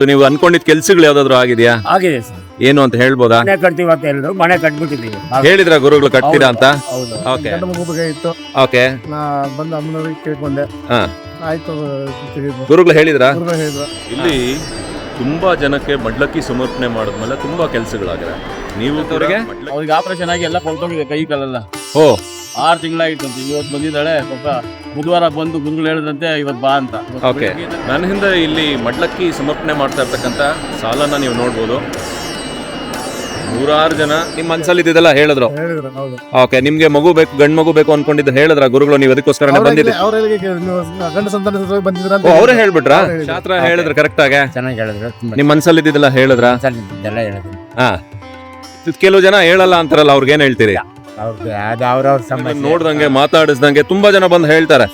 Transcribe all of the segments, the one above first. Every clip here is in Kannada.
ನೀವು ಅನ್ಕೊಂಡಿದ್ ಕೆಲ್ಸಗಳು ಯಾವ್ದಾದ್ರು ಆಗಿದ್ಯಾ? ಆಗಿದೆ ಸರ್. ಏನು ಅಂತ ಹೇಳ್ಬೋದಾ? ಮನೆ ಕಟ್ತೀವಿ ಅಂತ ಹೇಳಿದ್ರು. ಮನೆ ಕಟ್ಬಿಟ್ಟಿದ್ದೀವಿ. ಹೇಳಿದ್ರ ಗುರುಗಳು ಕಟ್ತೀರಾ ಅಂತ? ಹೌದು ಓಕೆ ಗಂಡು ಮಗು ಬಗ್ಗೆ ಇತ್ತು. ಓಕೆ ನಾ ಬಂದು ಅಮ್ಮನವ್ರಿಗೆ ಕೇಳ್ಕೊಂಡೆ. ಹಾ. ಆಯ್ತು ತಿಳಿದು. ಗುರುಗಳು ಹೇಳಿದ್ರ? ಗುರುಗಳು ಹೇಳಿದ್ರು. ಇಲ್ಲಿ ತುಂಬಾ ಜನಕ್ಕೆ ಮಡ್ಲಕ್ಕಿ ಸಮರ್ಪಣೆ ಮಾಡಿದ್ಮೇಲೆ ತುಂಬಾ ಕೆಲಸಗಳಾಗಿದೆ ನೀವು ಅವ್ರಿಗೆ? ಅವ್ರಿಗೆ ಆಪರೇಷನ್ ಆಗಿ ಎಲ್ಲ ಕೊಳ್ತೋಗಿದೆ ಕೈ ಕಾಲೆಲ್ಲ ಓ. ಆರು ತಿಂಗಳಾಗಿತ್ತು ಅಂತ. ಇವತ್ತು ಬಂದಿದ್ದಾಳೆ ಪಾಪ ಬುಧವಾರ ಬಂದು ಗುರುಗಳು ಹೇಳಿದಂತೆ ಇವತ್ತು ಬಾ ಅಂತ. ಓಕೆ. ನನ್ನ ಹಿಂದೆ ಇಲ್ಲಿ ಮಡ್ಲಕ್ಕಿ ಸಮರ್ಪಣೆ ಮಾಡ್ತಾ ಇರ್ತಕ್ಕಂಥ ಸಾಲನ ನೀವು ನೋಡ್ಬೋದು. ನೂರಾರು ಜನ ನಿಮ್ ಮನ್ಸಲ್ಲಿ ಇದ್ದಿದ್ದೆಲ್ಲ ಹೇಳಿದ್ರು? ಹೇಳಿದ್ರು ಹೌದು. ಓಕೆ ನಿಮ್ಗೆ ಮಗು ಬೇಕು ಗಂಡ್ ಮಗು ಬೇಕು ಅನ್ಕೊಂಡಿದ್ದು ಹೇಳಿದ್ರ ಗುರುಗಳು ನೀವು ಅದಕ್ಕೋಸ್ಕರ ಬಂದಿದ್ದೆ ಅವರಿಗೆ ಗಂಡ ಸಂತಾನ ಸಲುವಾಗಿ ಬಂದಿದ್ರ ಅಂತ ಓ ಅವರೇ ಹೇಳ್ಬಿಟ್ರಾ. ಶಾಸ್ತ್ರ ಹೇಳಿದ್ರ ಕರೆಕ್ಟ್ ಆಗ. ಚೆನ್ನಾಗಿ ಹೇಳಿದ್ರು ತುಂಬಾ ನಿಮ್ ಮನ್ಸಲ್ಲಿ ಇದ್ದಿದ್ದೆಲ್ಲ ಹೇಳಿದ್ರ? ಎಲ್ಲ ಹೇಳಿದ್ರು. ಹಾ. ಕೆಲವು ಜನ ಹೇಳಲ್ಲ ಅಂತಾರಲ್ಲ ಅವ್ರಿಗೆ ಏನ್ ಹೇಳ್ತೀರಿ ಅವ್ರದ್ದು ಅದು ಅವ್ರವ್ರ ಸಮಸ್ಯೆ. ನೋಡ್ದಂಗೆ ಮಾತಾಡಿಸ್ದಂಗೆ ತುಂಬಾ ಜನ ಬಂದು ಹೇಳ್ತಾರೆ.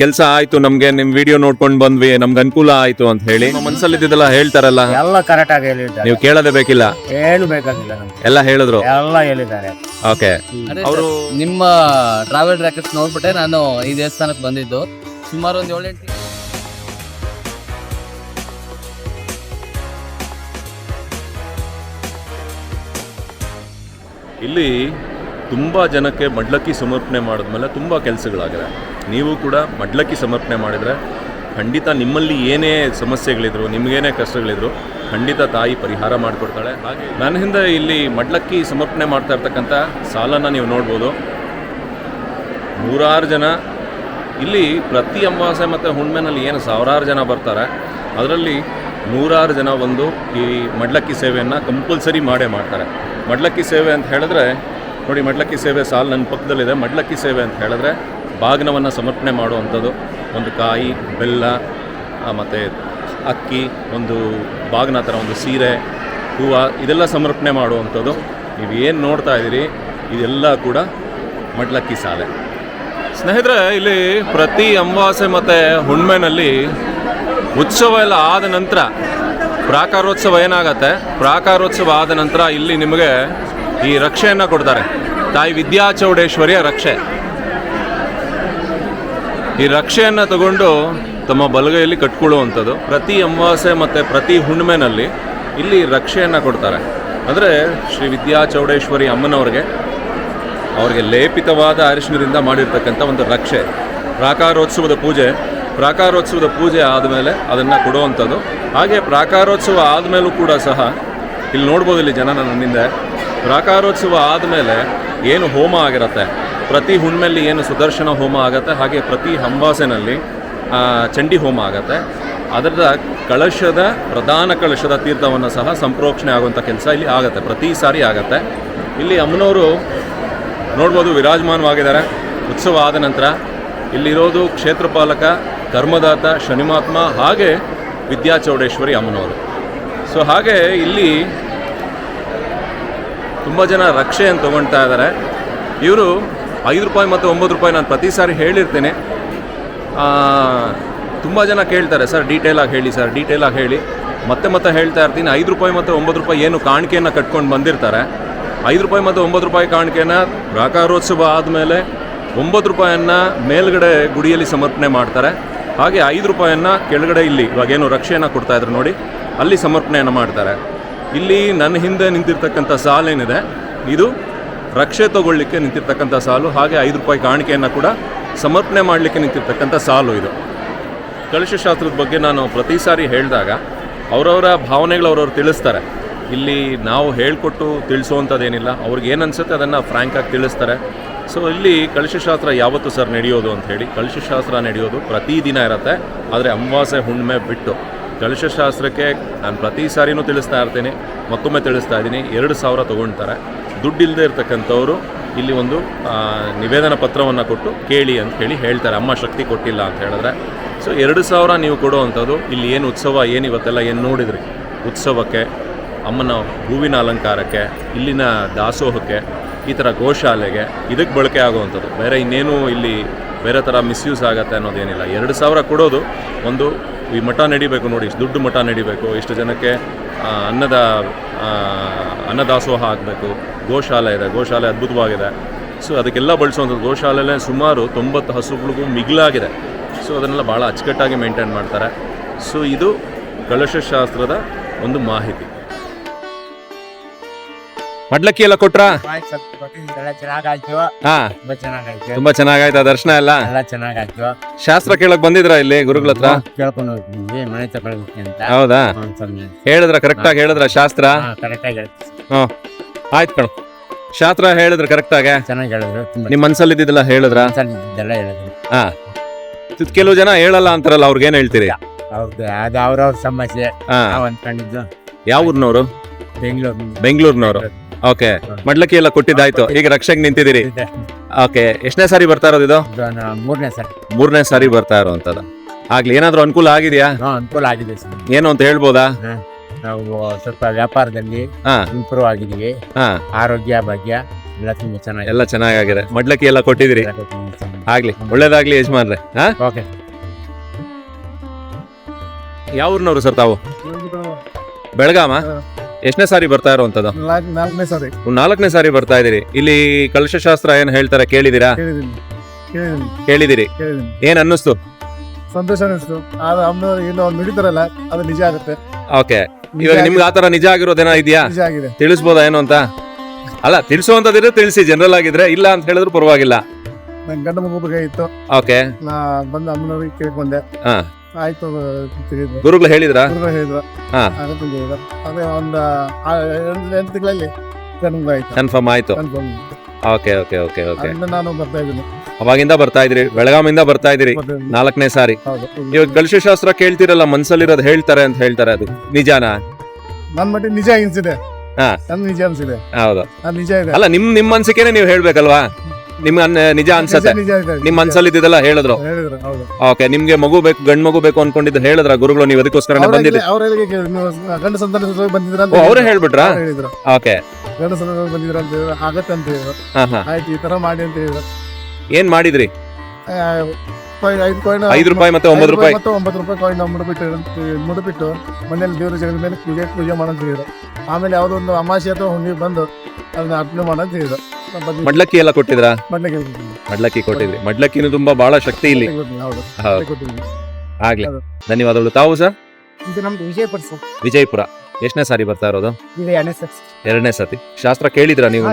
ಕೆಲಸ ಆಯ್ತು ನಮ್ಗೆ ನಿಮ್ ವಿಡಿಯೋ ನೋಡ್ಕೊಂಡ್ ಬಂದ್ವಿ ನಮ್ಗೆ ಅನುಕೂಲ ಆಯ್ತು ಅಂತ ಹೇಳಿ ಮನ್ಸಲ್ಲಿ ಇದ್ದಿದ್ದೆಲ್ಲ ಹೇಳ್ತಾರಲ್ಲ? ಎಲ್ಲ ಕರೆಕ್ಟ್ ಆಗಿ ಹೇಳಿದ್ದಾರೆ. ನೀವು ಕೇಳೋದೇ ಬೇಕಿಲ್ಲ? ಏನು ಬೇಕಾಗಿಲ್ಲ ನಮ್ಗೆ. ಎಲ್ಲ ಹೇಳಿದ್ರು? ಎಲ್ಲ ಹೇಳಿದ್ದಾರೆ. ಓಕೆ. ಅವರು ನಿಮ್ಮ ಟ್ರಾವೆಲ್ ಟ್ರ್ಯಾಕರ್ಸ್ ನೋಡ್ಬಿಟ್ಟೆ ನಾನು ಈ ದೇವಸ್ಥಾನಕ್ಕೆ ಬಂದಿದ್ದು. ಸುಮಾರು ಒಂದು ಏಳೆಂಟು ಇಲ್ಲಿ ತುಂಬಾ ಜನಕ್ಕೆ ಮಡ್ಲಕ್ಕಿ ಸಮರ್ಪಣೆ ಮಾಡಿದ್ಮೇಲೆ ತುಂಬ ಕೆಲಸಗಳಾಗಿದೆ. ನೀವು ಕೂಡ ಮಡ್ಲಕ್ಕಿ ಸಮರ್ಪಣೆ ಮಾಡಿದರೆ ಖಂಡಿತ ನಿಮ್ಮಲ್ಲಿ ಏನೇ ಸಮಸ್ಯೆಗಳಿದ್ರು, ನಿಮಗೇನೇ ಕಷ್ಟಗಳಿದ್ರು, ಖಂಡಿತ ತಾಯಿ ಪರಿಹಾರ ಮಾಡಿಕೊಡ್ತಾಳೆ. ಹಾಗೆ ನನ್ನ ಹಿಂದೆ ಇಲ್ಲಿ ಮಡ್ಲಕ್ಕಿ ಸಮರ್ಪಣೆ ಮಾಡ್ತಾ ಇರ್ತಕ್ಕಂಥ ಸಾಲನ ನೀವು ನೋಡ್ಬೋದು. ನೂರಾರು ಜನ, ಇಲ್ಲಿ ಪ್ರತಿ ಅಮಾವಾಸ್ಯೆ ಮತ್ತು ಹುಣ್ಮೆನಲ್ಲಿ ಏನು ಸಾವಿರಾರು ಜನ ಬರ್ತಾರೆ. ಅದರಲ್ಲಿ ನೂರಾರು ಜನ ಒಂದು ಈ ಮಡ್ಲಕ್ಕಿ ಸೇವೆಯನ್ನು ಕಂಪಲ್ಸರಿ ಮಾಡೇ ಮಾಡ್ತಾರೆ. ಮಡ್ಲಕ್ಕಿ ಸೇವೆ ಅಂತ ಹೇಳಿದ್ರೆ ನೋಡಿ, ಮಡ್ಲಕ್ಕಿ ಸೇವೆ ಸಾಲು ನನ್ನ ಪಕ್ಕದಲ್ಲಿದೆ. ಮಡ್ಲಕ್ಕಿ ಸೇವೆ ಅಂತ ಹೇಳಿದ್ರೆ ಬಾಗ್ನವನ್ನು ಸಮರ್ಪಣೆ ಮಾಡುವಂಥದ್ದು. ಒಂದು ಕಾಯಿ, ಬೆಲ್ಲ ಮತ್ತು ಅಕ್ಕಿ, ಒಂದು ಬಾಗ್ನ ಥರ ಒಂದು ಸೀರೆ, ಹೂವು, ಇದೆಲ್ಲ ಸಮರ್ಪಣೆ ಮಾಡುವಂಥದ್ದು. ನೀವು ಏನು ನೋಡ್ತಾ ಇದ್ದೀರಿ, ಇದೆಲ್ಲ ಕೂಡ ಮಡ್ಲಕ್ಕಿ ಸಾಲೆ. ಸ್ನೇಹಿತರೆ, ಇಲ್ಲಿ ಪ್ರತಿ ಅಮಾವಾಸ್ಯೆ ಮತ್ತು ಹುಣ್ಮೆನಲ್ಲಿ ಉತ್ಸವ ಎಲ್ಲ ಆದ ನಂತರ ಪ್ರಾಕಾರೋತ್ಸವ ಏನಾಗತ್ತೆ? ಪ್ರಾಕಾರೋತ್ಸವ ಆದ ನಂತರ ಇಲ್ಲಿ ನಿಮಗೆ ಈ ರಕ್ಷೆಯನ್ನು ಕೊಡ್ತಾರೆ. ತಾಯಿ ವಿದ್ಯಾ ಚೌಡೇಶ್ವರಿಯ ರಕ್ಷೆ. ಈ ರಕ್ಷೆಯನ್ನು ತಗೊಂಡು ತಮ್ಮ ಬಲಗೈಯಲ್ಲಿ ಕಟ್ಕೊಳ್ಳುವಂಥದ್ದು, ಪ್ರತಿ ಅಮಾವಾಸ್ಯೆ ಮತ್ತು ಪ್ರತಿ ಹುಣ್ಣಿಮೆನಲ್ಲಿ ಇಲ್ಲಿ ರಕ್ಷೆಯನ್ನು ಕೊಡ್ತಾರೆ. ಅಂದರೆ ಶ್ರೀ ವಿದ್ಯಾ ಚೌಡೇಶ್ವರಿ ಅಮ್ಮನವ್ರಿಗೆ ಅವರಿಗೆ ಲೇಪಿತವಾದ ಅರಿಶಿನದಿಂದ ಮಾಡಿರ್ತಕ್ಕಂಥ ಒಂದು ರಕ್ಷೆ. ಪ್ರಾಕಾರೋತ್ಸವದ ಪೂಜೆ. ಪ್ರಾಕಾರೋತ್ಸವದ ಪೂಜೆ ಆದಮೇಲೆ ಅದನ್ನು ಕೊಡುವಂಥದ್ದು. ಹಾಗೆ ಪ್ರಾಕಾರೋತ್ಸವ ಆದಮೇಲೂ ಕೂಡ ಸಹ, ಇಲ್ಲಿ ನೋಡ್ಬೋದು ಇಲ್ಲಿ ಜನ ನನ್ನಿಂದ ಪ್ರಾಕಾರೋತ್ಸವ ಆದಮೇಲೆ ಏನು ಹೋಮ ಆಗಿರುತ್ತೆ? ಪ್ರತಿ ಹುಣ್ಮೆಲ್ಲಿ ಏನು ಸುದರ್ಶನ ಹೋಮ ಆಗುತ್ತೆ? ಹಾಗೆ ಪ್ರತಿ ಹಂಬಾಸೆನಲ್ಲಿ ಚಂಡಿ ಹೋಮ ಆಗುತ್ತೆ. ಅದರ ಕಳಶದ, ಪ್ರಧಾನ ಕಳಶದ ತೀರ್ಥವನ್ನು ಸಹ ಸಂಪ್ರೋಕ್ಷಣೆ ಆಗುವಂಥ ಕೆಲಸ ಇಲ್ಲಿ ಆಗುತ್ತೆ. ಪ್ರತಿ ಸಾರಿ ಆಗುತ್ತೆ. ಇಲ್ಲಿ ಅಮ್ಮನವರು ನೋಡ್ಬೋದು ವಿರಾಜಮಾನವಾಗಿದ್ದಾರೆ. ಉತ್ಸವ ಆದ ನಂತರ ಇಲ್ಲಿರೋದು ಕ್ಷೇತ್ರಪಾಲಕ, ಕರ್ಮದಾತ, ಶನಿಮಾತ್ಮ, ಹಾಗೆ ವಿದ್ಯಾಚೌಡೇಶ್ವರಿ ಅಮ್ಮನವರು. ಸೊ ಹಾಗೆ ಇಲ್ಲಿ ತುಂಬ ಜನ ರಕ್ಷೆ ಅಂತ ತೊಗೊಳ್ತಾ ಇದ್ದಾರೆ. ಇವರು ಐದು ರೂಪಾಯಿ ಮತ್ತು ಒಂಬತ್ತು ರೂಪಾಯಿ ನಾನು ಪ್ರತಿ ಸಾರಿ ಹೇಳಿರ್ತೀನಿ. ತುಂಬ ಜನ ಕೇಳ್ತಾರೆ, ಸರ್ ಡೀಟೇಲಾಗಿ ಹೇಳಿ, ಸರ್ ಡೀಟೇಲಾಗಿ ಹೇಳಿ. ಮತ್ತೆ ಮತ್ತೆ ಹೇಳ್ತಾ ಇರ್ತೀನಿ, ಐದು ರೂಪಾಯಿ ಮತ್ತು ಒಂಬತ್ತು ರೂಪಾಯಿ ಏನು ಕಾಣಿಕೆಯನ್ನು ಕಟ್ಕೊಂಡು ಬಂದಿರ್ತಾರೆ? ಐದು ರೂಪಾಯಿ ಮತ್ತು ಒಂಬತ್ತು ರೂಪಾಯಿ ಕಾಣಿಕೆನ ಪ್ರಾಕಾರೋತ್ಸವ ಆದಮೇಲೆ ಒಂಬತ್ತು ರೂಪಾಯಿಯನ್ನು ಮೇಲ್ಗಡೆ ಗುಡಿಯಲ್ಲಿ ಸಮರ್ಪಣೆ ಮಾಡ್ತಾರೆ. ಹಾಗೆ ಐದು ರೂಪಾಯಿಯನ್ನು ಕೆಳಗಡೆ ಇಲ್ಲಿ ಇವಾಗೇನು ರಕ್ಷೆಯನ್ನು ಕೊಡ್ತಾಯಿದ್ರು ನೋಡಿ, ಅಲ್ಲಿ ಸಮರ್ಪಣೆಯನ್ನು ಮಾಡ್ತಾರೆ. ಇಲ್ಲಿ ನನ್ನ ಹಿಂದೆ ನಿಂತಿರ್ತಕ್ಕಂಥ ಸಾಲೇನಿದೆ ಇದು ರಕ್ಷೆ ತಗೊಳ್ಳಿಕ್ಕೆ ನಿಂತಿರ್ತಕ್ಕಂಥ ಸಾಲು, ಹಾಗೆ ಐದು ರೂಪಾಯಿ ಕಾಣಿಕೆಯನ್ನು ಕೂಡ ಸಮರ್ಪಣೆ ಮಾಡಲಿಕ್ಕೆ ನಿಂತಿರ್ತಕ್ಕಂಥ ಸಾಲು ಇದು. ಕಲಶಶಾಸ್ತ್ರದ ಬಗ್ಗೆ ನಾನು ಪ್ರತಿ ಸಾರಿ ಹೇಳಿದಾಗ ಅವರವರ ಭಾವನೆಗಳು ಅವ್ರವ್ರು ತಿಳಿಸ್ತಾರೆ. ಇಲ್ಲಿ ನಾವು ಹೇಳಿಕೊಟ್ಟು ತಿಳಿಸುವಂಥದ್ದೇನಿಲ್ಲ, ಅವ್ರಿಗೆ ಏನು ಅನಿಸುತ್ತೆ ಅದನ್ನು ಫ್ರ್ಯಾಂಕಾಗಿ ತಿಳಿಸ್ತಾರೆ. ಸೊ ಇಲ್ಲಿ ಕಲಶಶಾಸ್ತ್ರ ಯಾವತ್ತು ಸರ್ ನಡೆಯೋದು ಅಂತ ಹೇಳಿ ಕಲಶಶಾಸ್ತ್ರ ನಡೆಯೋದು ಪ್ರತಿದಿನ ಇರುತ್ತೆ, ಆದರೆ ಅಮಾವಾಸ್ಯೆ ಹುಣ್ಣಿಮೆ ಬಿಟ್ಟು. ಕಲಶಶಾಸ್ತ್ರಕ್ಕೆ ನಾನು ಪ್ರತಿ ಸಾರಿನೂ ತಿಳಿಸ್ತಾ ಇರ್ತೀನಿ, ಮತ್ತೊಮ್ಮೆ ತಿಳಿಸ್ತಾ ಇದ್ದೀನಿ. ಎರಡು ಸಾವಿರ ತೊಗೊಳ್ತಾರೆ ದುಡ್ಡಿಲ್ಲದೆ ಇರ್ತಕ್ಕಂಥವ್ರು ಇಲ್ಲಿ ಒಂದು ನಿವೇದನ ಪತ್ರವನ್ನು ಕೊಟ್ಟು ಕೇಳಿ ಅಂತ ಹೇಳಿ ಹೇಳ್ತಾರೆ. ಅಮ್ಮ ಶಕ್ತಿ ಕೊಟ್ಟಿಲ್ಲ ಅಂತ ಹೇಳಿದ್ರೆ. ಸೊ ಎರಡು ಸಾವಿರ ನೀವು ಕೊಡುವಂಥದ್ದು ಇಲ್ಲಿ ಏನು ಉತ್ಸವ, ಏನು ಇವತ್ತೆಲ್ಲ ಏನು ನೋಡಿದ್ರಿ? ಉತ್ಸವಕ್ಕೆ, ಅಮ್ಮನ ಹೂವಿನ ಅಲಂಕಾರಕ್ಕೆ, ಇಲ್ಲಿನ ದಾಸೋಹಕ್ಕೆ, ಈ ಥರ ಗೋಶಾಲೆಗೆ, ಇದಕ್ಕೆ ಬಳಕೆ ಆಗುವಂಥದ್ದು. ಬೇರೆ ಇನ್ನೇನು ಇಲ್ಲಿ ಬೇರೆ ಥರ ಮಿಸ್ಯೂಸ್ ಆಗುತ್ತೆ ಅನ್ನೋದೇನಿಲ್ಲ. ಎರಡು ಸಾವಿರ ಕೊಡೋದು ಒಂದು ಈ ಮಠ ನಡಿಬೇಕು ನೋಡಿ, ಇಷ್ಟು ದುಡ್ಡು ಮಠ ನಡಿಬೇಕು, ಇಷ್ಟು ಜನಕ್ಕೆ ಅನ್ನದ ಅನ್ನದಾಸೋಹ ಆಗಬೇಕು. ಗೋಶಾಲೆ ಇದೆ, ಗೋಶಾಲೆ ಅದ್ಭುತವಾಗಿದೆ. ಸೊ ಅದಕ್ಕೆಲ್ಲ ಬಳಸುವಂಥದ್ದು ಗೋಶಾಲೆಯಲ್ಲೇ ಸುಮಾರು ತೊಂಬತ್ತು ಹಸುಗಳಿಗೂ ಮಿಗಿಲಾಗಿದೆ. ಸೊ ಅದನ್ನೆಲ್ಲ ಭಾಳ ಅಚ್ಚುಕಟ್ಟಾಗಿ ಮೇಂಟೈನ್ ಮಾಡ್ತಾರೆ. ಸೊ ಇದು ಕಲಶಶಾಸ್ತ್ರದ ಒಂದು ಮಾಹಿತಿ. ಮಡ್ಲಕ್ಕಿ ಎಲ್ಲ ಕೊಟ್ರ? ಎಲ್ಲ ಚೆನ್ನಾಗಾಯ್ತು. ಹಾ. ತುಂಬಾ ಚೆನ್ನಾಗಾಯ್ತು. ತುಂಬಾ ಚೆನ್ನಾಗಾಯ್ತಾ ದರ್ಶನ ಎಲ್ಲ? ಎಲ್ಲ ಚೆನ್ನಾಗಾಯ್ತು. ಶಾಸ್ತ್ರ ಕೇಳಕ್ ಬಂದಿದ್ರಾ ಇಲ್ಲಿ ಗುರುಗಳ ಹತ್ರ? ಕೇಳ್ಕೊಂಡು ಮನೆ ಅಂತ. ಹೌದಾ? ಒಂದ್ ಹೇಳಿದ್ರ ಕರೆಕ್ಟ್ ಆಗಿ ಹೇಳಿದ್ರ ಶಾಸ್ತ್ರ? ಕರೆಕ್ಟ್ ಆಗಿ ಹೇಳ್ತೀನಿ. ಹ್ಮ್ ಆಯ್ತು ಕಣ. ಶಾಸ್ತ್ರ ಹೇಳಿದ್ರ ಕರೆಕ್ಟ್ ಆಗಿ? ಚೆನ್ನಾಗಿ ಹೇಳಿದ್ರು ತುಂಬಾ ನಿಮ್ ಮನ್ಸಲ್ಲಿ ಇದ್ದಿದ್ದೆಲ್ಲ ಹೇಳಿದ್ರ? ಇದೆಲ್ಲ ಹೇಳಿದ್ರು. ಹಾ. ಇದ್ ಕೆಲವು ಜನ ಹೇಳಲ್ಲ ಅಂತಾರಲ್ಲ ಅವ್ರಿಗೆ ಏನ್ ಹೇಳ್ತೀರಿ? ಹೌದು ಅದು ಅವ್ರವ್ರ ಸಮಸ್ಯೆ. ಹಾ. ನಾವು ಅನ್ಕೊಂಡಿದ್ದು ಯಾವ ಊರ್ನವ್ರು ಬೆಂಗಳೂರು ಬೆಂಗಳೂರಿನವ್ರು. ಓಕೆ ಮಡ್ಲಕ್ಕಿ ಎಲ್ಲ ಕೊಟ್ಟಿದ್ದಾಯ್ತು. ಈಗ ರಕ್ಷೆಗೆ ನಿಂತಿದ್ದೀರಿ. ಓಕೆ ಎಷ್ಟನೇ ಸಾರಿ ಬರ್ತಾ ಇರೋದು ಇದು? ಮೂರನೇ ಸಾರಿ. ಮೂರನೇ ಸಾರಿ ಬರ್ತಾ ಇರೋವಂಥದ್ದು. ಆಗ್ಲಿ ಏನಾದ್ರೂ ಅನುಕೂಲ ಆಗಿದೆಯಾ? ಹಾ, ಅನುಕೂಲ ಆಗಿದೆ ಸರ್. ಏನು ಅಂತ ಹೇಳ್ಬೋದಾ? ನಾವು ಸ್ವಲ್ಪ ವ್ಯಾಪಾರದಲ್ಲಿ ಇಂಪ್ರೂವ್ ಆಗಿದ್ದೀವಿ. ಹಾ. ಆರೋಗ್ಯ ಭಾಗ್ಯ ಎಲ್ಲ ತುಂಬಾ ಚೆನ್ನಾಗಿ ಎಲ್ಲ ಚೆನ್ನಾಗಾಗಿದೆ. ಮಡ್ಲಕ್ಕಿ ಎಲ್ಲ ಕೊಟ್ಟಿದ್ದೀರಿ? ಆಗ್ಲಿ ಒಳ್ಳೇದಾಗ್ಲಿ ಯಜಮಾನ್ರೆ. ಹಾ? ಓಕೆ ಯಾವ ಊರಿನವರು ಸರ್ ತಾವು? ಬೆಳಗಾಮ? ಎಷ್ಟನೇ ಸಾರಿ ಬರ್ತಾ ಇರುವಂತದ್ದು? ನಾಲ್ಕು ನಾಲ್ಕನೇ ಸಾರಿ. ನಾಲ್ಕನೇ ಸಾರಿ ಬರ್ತಾ ಇದೀರಿ ಇಲ್ಲಿ ಕಲಶಶಾಸ್ತ್ರ ಏನ್ ಹೇಳ್ತಾರೆ ಕೇಳಿದಿರಾ ಕೇಳಿದ್ದೀನಿ. ಕೇಳಿದ್ದೀನಿ. ಕೇಳಿದಿರಿ ಕೇಳಿದ್ದೀನಿ. ಏನ್ ಅನ್ನಿಸ್ತು? ಸಂತೋಷ ಅನ್ನಿಸ್ತು. ಆದ್ರೆ ಅಮ್ಮ ಏನೋ ಅವ್ರು ನುಡಿತಾರಲ್ಲ ಅದು ನಿಜ ಆಗುತ್ತೆ. ಓಕೆ. ಇವಾಗ ನಿಮ್ಗೆ ಆತರ ನಿಜ ಆಗಿರೋದೇನೋ ಇದೆಯಾ? ನಿಜ ಆಗಿದೆ. ತಿಳಿಸ್ಬೋದಾ ಏನು ಅಂತ? ಅಲ್ಲ ತಿಳಿಸುವಂತದಿದ್ರೆ ತಿಳಿಸಿ. ಜನರಲ್ ಆಗಿದ್ರೆ ಇಲ್ಲ ಅಂತ ಹೇಳಿದ್ರು ಪರವಾಗಿಲ್ಲ. ನನ್ ಗಂಡ ಮಗು ಬಗ್ಗೆ ಇತ್ತು. ಓಕೆ. ನಾ ಬಂದು ಅಮ್ಮನವ್ರಿಗೆ ಕೇಳ್ಕೊಂಡೆ. ಹಾ. ಆಯ್ತು ತಿಳಿದ್ರು ಗುರುಗಳು ಹೇಳಿದ್ರ? ಗುರುಗಳು ಹೇಳಿದ್ರು. ಹಾ. ಅದೇ ಒಂದು ಆ ಎಂಟು ಎಂಟು ತಿಂಗಳಲ್ಲಿ ಕನ್ಫರ್ಮ್ ಆಯ್ತು. ಕನ್ಫರ್ಮ್ ಆಯ್ತು. Confirm okay okay okay okay ನಾನು ಬರ್ತಾ ಇದ್ದೀನಿ. ಅವಾಗಿಂದ ಬರ್ತಾ ಇದ್ರಿ ಬೆಳಗಾಮಿಂದ ಬರ್ತಾ ಇದ್ರಿ ಬರ್ತಾ ಇದ್ದೀನಿ. ನಾಲ್ಕನೇ ಸಾರಿ. ಹೌದು. ಇವಾಗ ಕಲಶಶಾಸ್ತ್ರ ಕೇಳ್ತಿರಲ್ಲ ಮನ್ಸಲ್ಲಿರೋದು ಹೇಳ್ತಾರೆ ಅಂತ ಹೇಳ್ತಾರೆ ಅದು. ನಿಜಾನಾ? ನನ್ ಮಟ್ಟಿಗೆ ನಿಜ ಅನ್ಸಿದೆ. ಹಾ. ನನ್ ನಿಜ ಅನ್ಸಿದೆ. ಹೌದು. ಅದು ನಿಜ ಇದೆ. ಅಲ್ಲ ನಿಮ್ ನಿಮ್ ಅನ್ಸಿಕೆನೆ ನೀವು ಹೇಳ್ಬೇಕಲ್ವಾ? ನಿಮ್ ನಿಜ ಅನ್ಸತ್ತೆ. ನಿಜ ಇದೆ ನಿಮ್ ಮನ್ಸಲ್ಲಿ ಇದ್ದಿದ್ದೆಲ್ಲ ಹೇಳಿದ್ರು. ಹೇಳಿದ್ರು ಹೌದು. ಓಕೆ ನಿಮ್ಗೆ ಮಗು ಬೇಕು ಗಂಡ್ ಮಗು ಬೇಕು ಅನ್ಕೊಂಡಿದ್ದು ಹೇಳಿದ್ರ ಗುರುಗಳು ನೀವು ಅದಕ್ಕೋಸ್ಕರ ಬಂದಿದ್ದೆ ಗಂಡ ಸಂತಾನ ಬಂದಿದ್ರ ಓ ಅವರೇ ಹೇಳ್ಬಿಟ್ರಾ? ಅವ್ರು ಹೇಳಿದ್ರು. ಓಕೆ. ಗಂಡ ಸಂತಾನ ಬಂದಿದ್ರ ಅಂತ ಹೇಳಿದ್ರು. ಆಗತ್ತೆ ಅಂತ ಹೇಳಿದ್ರು. ಹಾ ಹಾ. ಆಯ್ತು ಈ ತರ ಮಾಡಿ ಅಂತ ಹೇಳಿದ್ರು. ಏನ್ ಮಾಡಿದ್ರಿ? ಆ, ಐದು ಐದು ರೂಪಾಯಿ ಮತ್ತೆ ಒಂಬತ್ತು ರೂಪಾಯಿ ಮತ್ತು ಒಂಬತ್ತು ರೂಪಾಯಿ ಕಾಯಿನ್ ಮುಡಿಬಿಟ್ಟು ಮುಡಿಬಿಟ್ಟು ಮನೇಲಿ ದೇವರ ಜಗದ ಮೇಲೆ ಪೂಜೆ ಪೂಜೆ ಮಾಡಂತ ಹೇಳಿದ್ರು. ಆಮೇಲೆ ಯಾವುದೋ ಒಂದು ಅಮಾಸೆ ಅಥವಾ ಹುಣ್ಣಿ ಬಂದು ಅದನ್ನ ಅರ್ಪಣೆ ಮಾಡಂತ ಹೇಳಿದ್ರು. ನಾನ್ ಮಡ್ಲಕ್ಕಿ ಎಲ್ಲ ಕೊಟ್ಟಿದ್ರಾ? ಮಡ್ಲಿಗೆ ಹೋಗಿದ್ದೀನಿ. ಮಡ್ಲಕ್ಕಿ ಕೊಟ್ಟಿದ್ರಿ. ಮಡ್ಲಕ್ಕಿನೂ ತುಂಬಾ ಬಹಳ ಶಕ್ತಿ ಇಲ್ಲಿ. ಆಗಲಿ ಹೌದು. ಹೌದು. ಮಡ್ಲಿಗೆ ಆಗ್ಲಿ. ಹೌದು. ಧನ್ಯವಾದಗಳು. ತಾವು ಸರ್? ಇದು ನಮ್ದು ವಿಜಯಪುರ ಸರ್. ವಿಜಯಪುರ. ಎಷ್ಟನೇ ಸಾರಿ ಬರ್ತಾ ಇರೋದು? ಇದು ಎರಡನೇ ಸರ್. ಎರಡನೇ ಸತಿ ಶಾಸ್ತ್ರ ಕೇಳಿದ್ರಾ ನೀವು?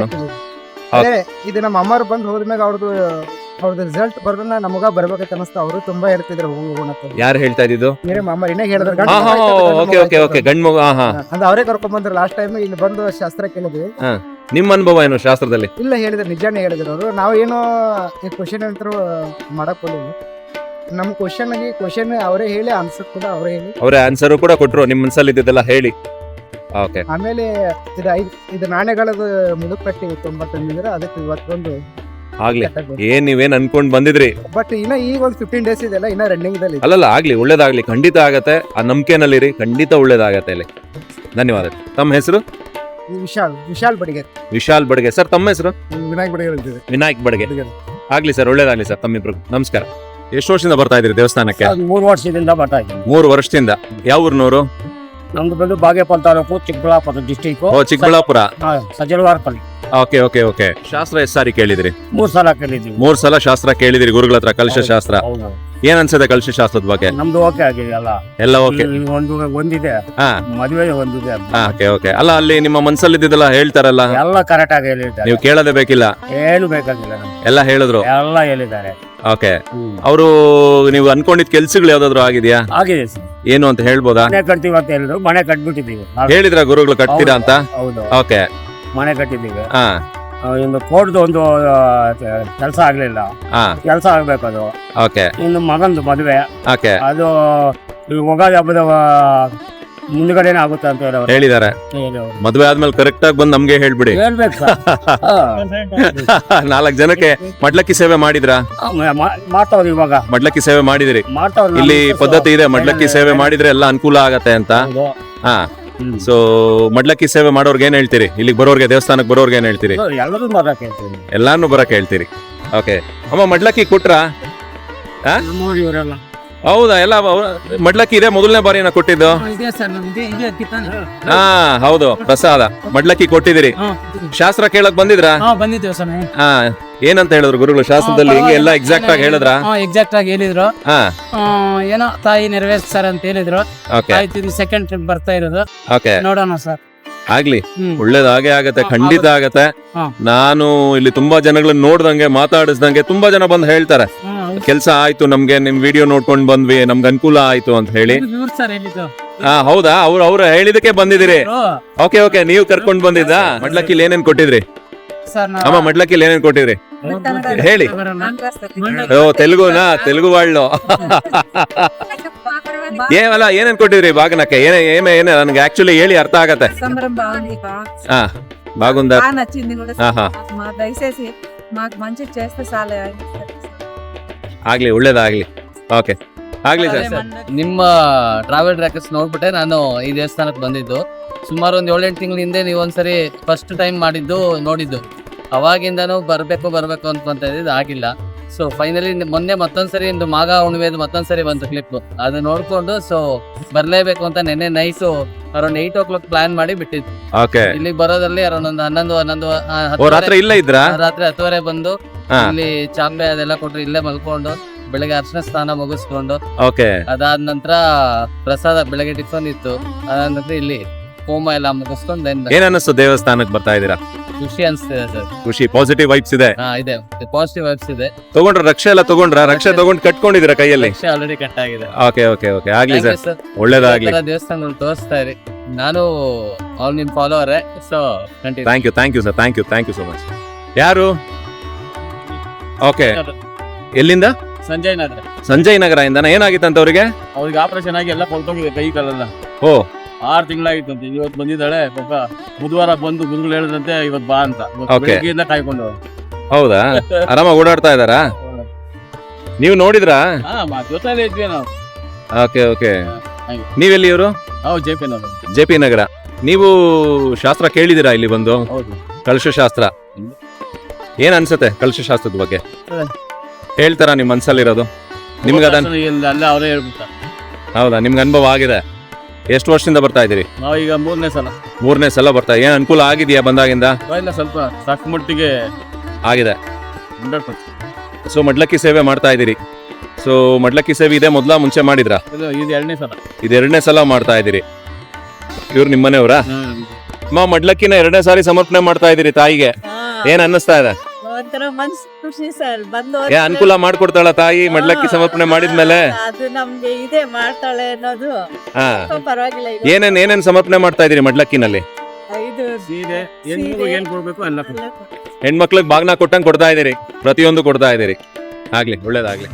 ಅದೇ ಇದು ನಮ್ಮ ಅಮ್ಮರು ಬಂದು ಹೋದ್ಮ್ಯಾಗ ಅವ್ರದ್ದು ಅವ್ರದ್ದು ರಿಸಲ್ಟ್ ಬರ್ದನ್ನ ನಮಗ ಬರ್ಬೇಕಂತ ಅನಿಸ್ತಾ ಅವರು ತುಂಬಾ ಹೇಳ್ತಿದ್ರು ಹೋಗಿ ಹೋಗೋಣ ಅಂತ. ಯಾರು ಹೇಳ್ತಾ ಇದ್ದಿದ್ದು? ಬೇರೆ ಅಮ್ಮ ಇನ್ನ ಹೇಳಿದ್ರು ಹಾ ಹಾ ಓಕೆ ಓಕೆ ಓಕೆ ಗಂಡ್ ಮಗು ಹಾ ಹಾ. ಅಂದ್ರೆ ಅವರೇ ಕರ್ಕೊಂಡ್ ಬಂದ್ರು ಲಾಸ್ಟ್ ಟೈಮ್ ಇಲ್ಲಿ ಬಂದು ಶಾಸ್ತ್ರ ಕೇಳಿದ್ವಿ. ನಿಮ್ಮ ಅನುಭವ ಏನು ಶಾಸ್ತ್ರದಲ್ಲಿ? ಇಲ್ಲ ಹೇಳಿದ್ರೆ ನಿಜಾನೇ ಹೇಳಿದ್ರು ಅವರು. ನಾವು ಏನೋ ಈ ಕ್ವಶನ್ ಅಂತರೂ ಮಾಡಕ್ ಹೋಗಿದ್ವಿ ನಮ್ಮ ಕ್ವಶನ್ ಆಗಿ ಕ್ವಶನ್ ಅವರೇ ಹೇಳಿ ಆನ್ಸರ್ ಕೂಡ ಅವರೇ ಹೇಳಿ. ಅವರೇ ಆನ್ಸರ್ ಕೂಡ ಕೊಟ್ಟರು ನಿಮ್ಮ ಮನ್ಸಲ್ಲಿ ಇದ್ದಿದ್ದೆಲ್ಲ ಹೇಳಿ. ಓಕೆ ಆಮೇಲೆ ಇದು ಐದು ಇದು ನಾಣ್ಯಗಳದ್ದು ಮುದುಕಟ್ಟಿ ತೊಂಬತ್ತೊಂದಿದ್ರೆ ಅದಕ್ಕೆ ಇವತ್ತೊಂದು ಆಗ್ಲಿ. ಏನ್ ನೀವೇನ್ ಅನ್ಕೊಂಡ್ ಬಂದಿದ್ರಿ? ಬಟ್ ಇನ್ನ ಈಗ ಒಂದು ಫಿಫ್ಟೀನ್ ಡೇಸ್ ಇದೆಲ್ಲ ಇನ್ನ ರನ್ನಿಂಗ್ ದಲ್ಲಿ ಅಲ್ಲಲ್ಲ ಆಗ್ಲಿ ಒಳ್ಳೇದಾಗ್ಲಿ ಖಂಡಿತ ಆಗತ್ತೆ. ಆ ನಂಬಿಕೆನಲ್ಲಿರಿ ಖಂಡಿತ ಒಳ್ಳೇದಾಗತ್ತೆ ಇಲ್ಲಿ. ಧನ್ಯವಾದ ತಮ್ಮ ಹೆಸರು? ಇದು ವಿಶಾಲ್ ವಿಶಾಲ್ ಬಡಿಗೆ. ವಿಶಾಲ್ ಬಡ್ಗೆ. ಸರ್ ತಮ್ಮ ಹೆಸರು? ವಿನಾಯಕ್ ಬಡಿಗೆ ವಿನಾಯಕ್ ಬಡ್ಗೆ. ಆಗ್ಲಿ ಸರ್ ಒಳ್ಳೇದಾಗ್ಲಿ ಸರ್ ತಮ್ಮಿಬ್ರು ನಮಸ್ಕಾರ. ಎಷ್ಟು ವರ್ಷದಿಂದ ಬರ್ತಾ ಇದ್ರಿ ದೇವಸ್ಥಾನಕ್ಕೆ? ಮೂರು ವರ್ಷದಿಂದ ಬರ್ತಾ ಇದ್ದೀನಿ. ಮೂರು ವರ್ಷದಿಂದ. ಯಾವ ಊರ್ನವರು? ನಮ್ದು ಬಂದು ಬಾಗೇಪಲ್ ತಾಲೂಕು ಚಿಕ್ಕಬಳ್ಳಾಪುರ ಡಿಸ್ಟಿಕ್ ಓ Chikkaballapur? Sajalavarapalli okay okay okay. ಶಾಸ್ತ್ರ ಎಷ್ಟು ಸಾರಿ ಕೇಳಿದ್ರಿ? ಮೂರ್ ಸಲ ಕಲಿದೀವಿ ಮೂರ್ ಸಲ ಶಾಸ್ತ್ರ ಕೇಳಿದಿರಿ ಗುರುಗಳ ಹತ್ರ ಕಲಶ ಶಾಸ್ತ್ರ. ಹೌದು. ಏನ್ ಅನ್ಸುತ್ತೆ ಕಲಶ ಶಾಸ್ತ್ರದ ಬಗ್ಗೆ? ನಮ್ದು ಓಕೆ ಆಗಿದೆ ಎಲ್ಲ ಎಲ್ಲ ಓಕೆ ಒಂದು ಒಂದಿದೆ. ಹಾ. ಮದುವೆ ಒಂದಿದೆ ಓಕೆ ಓಕೆ ಅಲ್ಲ ಅಲ್ಲಿ ನಿಮ್ಮ ಮನ್ಸಲ್ಲಿ ಇದ್ದಿದ್ದೆಲ್ಲ ಹೇಳ್ತಾರಲ್ಲ? ಎಲ್ಲ ಕರೆಕ್ಟ್ ಆಗಿ ಹೇಳಿದ್ದಾರೆ. ನೀವು ಕೇಳದೆ ಬೇಕಿಲ್ಲ? ಏನು ಬೇಕಾಗಿಲ್ಲ ನಮ್ಗೆ. ಎಲ್ಲ ಹೇಳಿದ್ರು? ಎಲ್ಲ ಹೇಳಿದ್ದಾರೆ. ಓಕೆ ಅವರು ನೀವು ಅನ್ಕೊಂಡಿದ್ ಕೆಲ್ಸಗಳು ಯಾವ್ದಾದ್ರು ಆಗಿದ್ಯಾ? ಆಗಿದೆ ಸರ್. ಏನು ಅಂತ ಹೇಳ್ಬೋದಾ? ಮನೆ ಕಟ್ತೀವಿ ಅಂತ ಹೇಳಿದ್ರು. ಮನೆ ಕಟ್ಬಿಟ್ಟಿದ್ದೀವಿ. ಹೇಳಿದ್ರ ಗುರುಗಳು ಕಟ್ತೀರಾ ಅಂತ? ಹೌದು. ಓಕೆ ಮನೆ ಕಟ್ಟಿದ್ದೀವಿ. ಹಾ. ಇನ್ನು ಕೋಡ್ದು ಒಂದು ಕೆಲಸ ಆಗ್ಲಿಲ್ಲ. ಕೆಲಸ ಆಗ್ಬೇಕು ಅದು ಓಕೆ. ಇನ್ನು ಮಗಂದು ಮದುವೆ. ಓಕೆ. ಅದು ಈ ಉಗಾದಿ ಹಬ್ಬದ ಮುಂದ್ಗಡೆನೆ ಆಗುತ್ತೆ ಅಂತ ಹೇಳೋರು ಹೇಳಿದ್ದಾರೆ. ಮದ್ವೆ ಆದ್ಮೇಲೆ ಕರೆಕ್ಟ್ ಆಗಿ ಬಂದ್ ನಮ್ಗೆ ಹೇಳ್ಬಿಡಿ. ಹೇಳ್ಬೇಕು ಸರ್. ನಾಲ್ಕ್ ಜನಕ್ಕೆ ಮಡ್ಲಕ್ಕಿ ಸೇವೆ ಮಾಡಿದ್ರಾ? ಮಾಡ್ತಾವ್ರಿ ಇವಾಗ. ಮಡ್ಲಕ್ಕಿ ಸೇವೆ ಮಾಡಿದಿರಿ. ಮಾಡ್ತಾವ್ರಿ ಇಲ್ಲಿ ಪದ್ಧತಿ ಇದೆ ಮಡ್ಲಕ್ಕಿ ಸೇವೆ ಮಾಡಿದ್ರೆ ಎಲ್ಲ ಅನುಕೂಲ ಆಗತ್ತೆ ಅಂತ. ಹಾ. ಸೊ ಮಡ್ಲಕ್ಕಿ ಸೇವೆ ಮಾಡೋರ್ಗೆ ಏನ್ ಹೇಳ್ತೀರಿ? ಇಲ್ಲಿಗೆ ಬರೋರ್ಗೆ ದೇವಸ್ಥಾನಕ್ಕೆ ಬರೋರ್ಗೆ ಏನ್ ಹೇಳ್ತೀರಿ? ಎಲ್ಲರೂ ಮಾಡಕ್ ಹೇಳ್ತೀನಿ. ಎಲ್ಲಾನು ಬರಕ್ ಹೇಳ್ತೀರಿ. ಓಕೆ ಅಮ್ಮ ಮಡ್ಲಕ್ಕಿ ಕೊಟ್ರ? ಇವರೆಲ್ಲ ಹೌದಾ ಎಲ್ಲ ಮಡ್ಲಕ್ಕಿ ಇದೆ ಮೊದಲನೇ ಬಾರಿ ನಾ ಕೊಟ್ಟಿದ್ದು ಇದೆ ಸರ್ ನಮ್ಗೆ ಇದೆ ಕಿತ್ತಾನೆ ಹಾ ಹೌದು ಪ್ರಸಾದ. ಮಡ್ಲಕ್ಕಿ ಕೊಟ್ಟಿದ್ದೀರಿ. ಶಾಸ್ತ್ರ ಕೇಳಕ್ ಬಂದಿದ್ರಾ? ಹಾ ಬಂದಿದ್ದೇವೆ ಸ್ವಾಮಿ. ಹಾ. ಏನಂತ ಹೇಳಿದ್ರು ಗುರುಗಳು? ಶಾಸ್ತ್ರದಲ್ಲಿ ಹಿಂಗೆ ಎಲ್ಲ ಎಕ್ಸಾಕ್ಟ್ ಆಗಿ ಹೇಳಿದ್ರ? ಎಕ್ಸಾಕ್ಟ್ ಆಗಿ ಹೇಳಿದ್ರು. ಹಾ. ಆ, ಏನೋ ತಾಯಿ ನೆರವೇರಿಸ್ತಾರೆ ಅಂತ ಹೇಳಿದ್ರು. ಓಕೆ ಆಯ್ತು ಇದು ಸೆಕೆಂಡ್ ಟ್ರಿಪ್ ಬರ್ತಾ ಇರೋದು. ಓಕೆ ನೋಡೋಣ ಸರ್. ಆಗ್ಲಿ ಹ್ಮ್. ಒಳ್ಳೇದು ಹಾಗೆ ಆಗತ್ತೆ ಖಂಡಿತ ಆಗತ್ತೆ. ಹಾ. ನಾನು ಇಲ್ಲಿ ತುಂಬಾ ಜನಗಳನ್ನ ನೋಡ್ದಂಗೆ ಮಾತಾಡಿಸ್ದಂಗೆ ತುಂಬಾ ಜನ ಬಂದು ಹೇಳ್ತಾರೆ. ಹಾ, ಹೌದು. ಕೆಲಸ ಆಯ್ತು ನಮ್ಗೆ ನಿಮ್ ವಿಡಿಯೋ ನೋಡ್ಕೊಂಡ್ ಬಂದ್ವಿ ನಮ್ಗೆ ಅನುಕೂಲ ಆಯ್ತು ಅಂತ ಹೇಳಿ. ಇದು ಇವ್ರು ಸರ್ ಹೇಳಿದ್ದು ಹಾ ಹೌದಾ? ಅವ್ರು ಅವ್ರು ಹೇಳಿದಕ್ಕೆ ಬಂದಿದ್ದೀರಿ. ಓಕೆ ಓಕೆ ನೀವು ಕರ್ಕೊಂಡ್ ಬಂದಿದ್ದ? ಮಡ್ಲಕ್ಕಿಲ್ ಏನೇನ್ ಕೊಟ್ಟಿದ್ರಿ? ಸರ್ ನಾವು ಅಮ್ಮ ಮಡ್ಲಕ್ಕಿಲ್ ಏನೇನ್ ಕೊಟ್ಟಿದ್ರಿ ಹೇಳಿ ಓ ತೆಲುಗುನಾ ತೆಲುಗು వాళ్ళు ಏವಲ್ಲ ಏನೇನ್ ಕೊಟ್ಟಿದ್ರಿ ಬಾಗನಕ್ಕೆ ಏನೇ ಏನೇ ಏನೇ ನನ್ಗೆ ಆಕ್ಚುಲಿ ಹೇಳಿ ಅರ್ಥ ಆಗತ್ತೆ సంబరం బాగుంది బాగా ಹಾ బాగుందా బాగా నచ్చింది కూడా ఆహా. మా దయచేసి మాకు మంచి చేస్తే చాలు ಆಗ್ಲಿ ಒಳ್ಳೇದಾಗ್ಲಿ ಓಕೆ ಆಗ್ಲಿ ಸರ್ ನಿಮ್ಮ ಟ್ರಾವೆಲ್ ಟ್ರ್ಯಾಕರ್ಸ್ ನೋಡ್ಬಿಟ್ಟೆ ನಾನು ಈ ದೇವಸ್ಥಾನಕ್ಕೆ ಬಂದಿದ್ದು ಸುಮಾರು ಒಂದು ಏಳೆಂಟು ತಿಂಗಳ ಹಿಂದೆ ನೀವು ಒಂದ್ಸರಿ ಫಸ್ಟ್ ಟೈಮ್ ಮಾಡಿದ್ದು ನೋಡಿದ್ದು ಅವಾಗಿಂದನೂ ಬರಬೇಕು ಬರಬೇಕು ಅಂತ ಇದ್ದಿದ್ದು ಆಗಿಲ್ಲ. ಸೊ ಫೈನಲಿ ಮೊನ್ನೆ ಮತ್ತೊಂದ್ಸರಿ ಇಂದು ಮಾಗ ಹುಣ್ಣಿಮೆದು ಮತ್ತೊಂದ್ಸರಿ ಬಂತು ಕ್ಲಿಪ್ ಅದು ನೋಡ್ಕೊಂಡು ಸೊ ಬರ್ಲೇಬೇಕು ಅಂತ ನೆನ್ನೆ nice around eight o'clock plan ಮಾಡಿ ಬಿಟ್ಟಿದ್ದು. ಓಕೆ ಇಲ್ಲಿಗೆ ಬರೋದ್ರಲ್ಲಿ ಅರೌಂಡ್ ಒಂದು ಹನ್ನೊಂದು ಹನ್ನೊಂದು ಆ, ಓ ಹತ್ತುವರೆ- ರಾತ್ರಿ ಇಲ್ಲ ಇದ್ರಾ? ರಾತ್ರಿ ಹತ್ತುವರೆ ಬಂದು ಹಾ. ಇಲ್ಲಿ ಚಾಂಬೆ ಅದೆಲ್ಲ ಕೊಟ್ರು ಇಲ್ಲೇ ಮಲ್ಕೊಂಡು ಬೆಳಗ್ಗೆ ಅರ್ಶನ ಸ್ನಾನ ಮುಗಿಸ್ಕೊಂಡು. ಓಕೆ ಅದಾದ ನಂತರ ಪ್ರಸಾದ ಬೆಳಗ್ಗೆ ಟಿಫನ್ ಇತ್ತು. ಅದಾದ ನಂತರ ಇಲ್ಲಿ ಹೋಮ ಎಲ್ಲ ಮುಗಿಸ್ಕೊಂಡು ದೆನ್ ಏನ್ ಅನ್ನಿಸ್ತು ದೇವಸ್ಥಾನಕ್ಕೆ ಬರ್ತಾ ಇದೀರಾ ಖುಷಿ ಅನ್ಸ್ತಿದೆ ಸರ್. ಖುಷಿ ಪಾಸಿಟಿವ್ ವೈಬ್ಸ್ ಇದೆ. ಹಾ ಇದೆ. ಪಾಸಿಟಿವ್ ವೈಬ್ಸ್ ಇದೆ. ತಗೊಂಡ್ರ ರಕ್ಷೆ ಎಲ್ಲ ತಗೊಂಡ್ರ? ರಕ್ಷೆ ತಗೊಂಡ್ ಕಟ್ಕೊಂಡಿದ್ದೀರಾ ಕೈಯಲ್ಲಿ? ರಕ್ಷೆ ಆಲ್ರೆಡಿ ಕಟ್ ಆಗಿದೆ. ಓಕೆ ಓಕೆ ಓಕೆ ಆಗ್ಲಿ ಸರ್. sir. ಒಳ್ಳೇದಾಗ್ಲಿ. ದೇವಸ್ಥಾನ ತೋರಿಸ್ತಾ ಇರಿ. ನಾನು ಅವ್ರು ನಿಮ್ follower so continue thank you thank you sir thank you thank you so much ಯಾರು? ಓಕೆ ಎಲ್ಲಿಂದ? ಸಂಜಯ್ ನಗರ ಸಂಜಯ್ ನಗರ ಏನಾಗಿತ್ತು ಅಂತ ಅವ್ರಿಗೆ? ಅವ್ರಿಗೆ ಆಪರೇಷನ್ ಆಗಿ ಎಲ್ಲ ಕೊಳ್ತೋಗಿದೆ ಕೈ ಕಾಲೆಲ್ಲ. ಓ. ಆರು ತಿಂಗಳಾಗಿತ್ತಂತೆ ಇವತ್ತು ಬಂದಿದ್ದಾಳೆ ಪಾಪ ಬುಧವಾರ ಬಂದು ಗುರುಗಳು ಹೇಳಿದಂತೆ ಇವತ್ತು ಬಾ ಅಂತ. ಇವತ್ತು Okay. ಬೆಳಿಗ್ಗೆಯಿಂದ ಕಾಯ್ಕೊಂಡು. ಹೌದಾ? ಆರಾಮಾಗಿ ಓಡಾಡ್ತಾ ಇದ್ದಾರಾ? ನೀವು ನೋಡಿದ್ರಾ? ಹಾ ಮಾ ಜೊತೆಲೇ ಇದ್ವಿ ನಾವು. ಓಕೆ ಓಕೆ ಹಾಗೆ. ನೀವೆಲ್ಲಿ ಇವರು? ನಾವು J P Nagar. J P Nagar. ನೀವು ಶಾಸ್ತ್ರ ಕೇಳಿದಿರಾ ಇಲ್ಲಿ ಬಂದು? ಹೌದು. ಕಲಶ ಶಾಸ್ತ್ರ. ಏನ್ ಅನ್ಸುತ್ತೆ ಕಲಶ ಶಾಸ್ತ್ರದ ಬಗ್ಗೆ? ಅದೇ. ಹೇಳ್ತಾರಾ ನಿಮ್ ಮನ್ಸಲ್ಲಿರೋದು? ನಿಮ್ಗೆ ಇಲ್ಲ ಅಲ್ಲೇ ಅವರೇ ಹೌದಾ? ನಿಮ್ಗೆ ಅನುಭವ ಆಗಿದೆ. ಎಷ್ಟು ವರ್ಷದಿಂದ ಬರ್ತಾ ಇದ್ದೀರಿ? ನಾವೀಗ ಈಗ ಮೂರನೇ ಸಲ. ಮೂರನೇ ಸಲ ಬರ್ತಾ ಏನು ಅನುಕೂಲ ಆಗಿದೆಯಾ ಬಂದಾಗಿಂದ? ಇಲ್ಲ ಸ್ವಲ್ಪ ಸಾಕು ಮಟ್ಟಿಗೆ ಆಗಿದೆ. Hundred percent. ಸೊ ಮಡ್ಲಕ್ಕಿ ಸೇವೆ ಮಾಡ್ತಾ ಇದ್ದೀರಿ. ಸೊ ಮಡ್ಲಕ್ಕಿ ಸೇವೆ ಇದೆ ಮೊದಲ ಮುಂಚೆ ಮಾಡಿದ್ರಾ? ಇದು ಇದು ಎರಡನೇ ಸಲ. ಇದು ಎರಡನೇ ಸಲ ಮಾಡ್ತಾ ಇದ್ದೀರಿ. ಇವ್ರು ನಿಮ್ಮನೆಯವರಾ? ಅಮ್ಮ ಮಡ್ಲಕ್ಕಿನ ಎರಡನೇ ಸಾರಿ ಸಮರ್ಪಣೆ ಮಾಡ್ತಾ ಇದ್ದೀರಿ ತಾಯಿಗೆ. ಏನ್ ಅನ್ನಿಸ್ತಾ ಇದೆ? ಒಂಥರ ಮನ್ಸ್ ಖುಷಿ ಸರ್ ಬಂದು ಏ ಅನುಕೂಲ ಮಾಡ್ಕೊಡ್ತಾಳ ತಾಯಿ ಮಡ್ಲಕ್ಕಿ ಸಮರ್ಪಣೆ ಮಾಡಿದ್ಮೇಲೆ? ಅದು ನಮ್ಗೆ ಇದೆ ಮಾಡ್ತಾಳೆ ಅನ್ನೋದು ಹಾ. ಪರವಾಗಿಲ್ಲ ಏನೇನ್ ಏನೇನ್ ಸಮರ್ಪಣೆ ಮಾಡ್ತಾ ಇದೀರಿ ಮಡ್ಲಕ್ಕಿನಲ್ಲಿ? ಇದು ಸೀರೆ ಹೆಣ್ಮಗು ಏನ್ ಕೊಡ್ಬೇಕು ಎಲ್ಲ ಕೊಡ್ಬೇಕು. ಹೆಣ್ಮಕ್ಳಿಗೆ ಬಾಗ್ನ ಕೊಟ್ಟಂಗ್ ಕೊಡ್ತಾ ಇದೀರಿ ಪ್ರತಿಯೊಂದು ಕೊಡ್ತಾ ಇದೀರಿ. ಆಗ್ಲಿ ಒಳ್ಳೇದಾಗ್ಲಿ.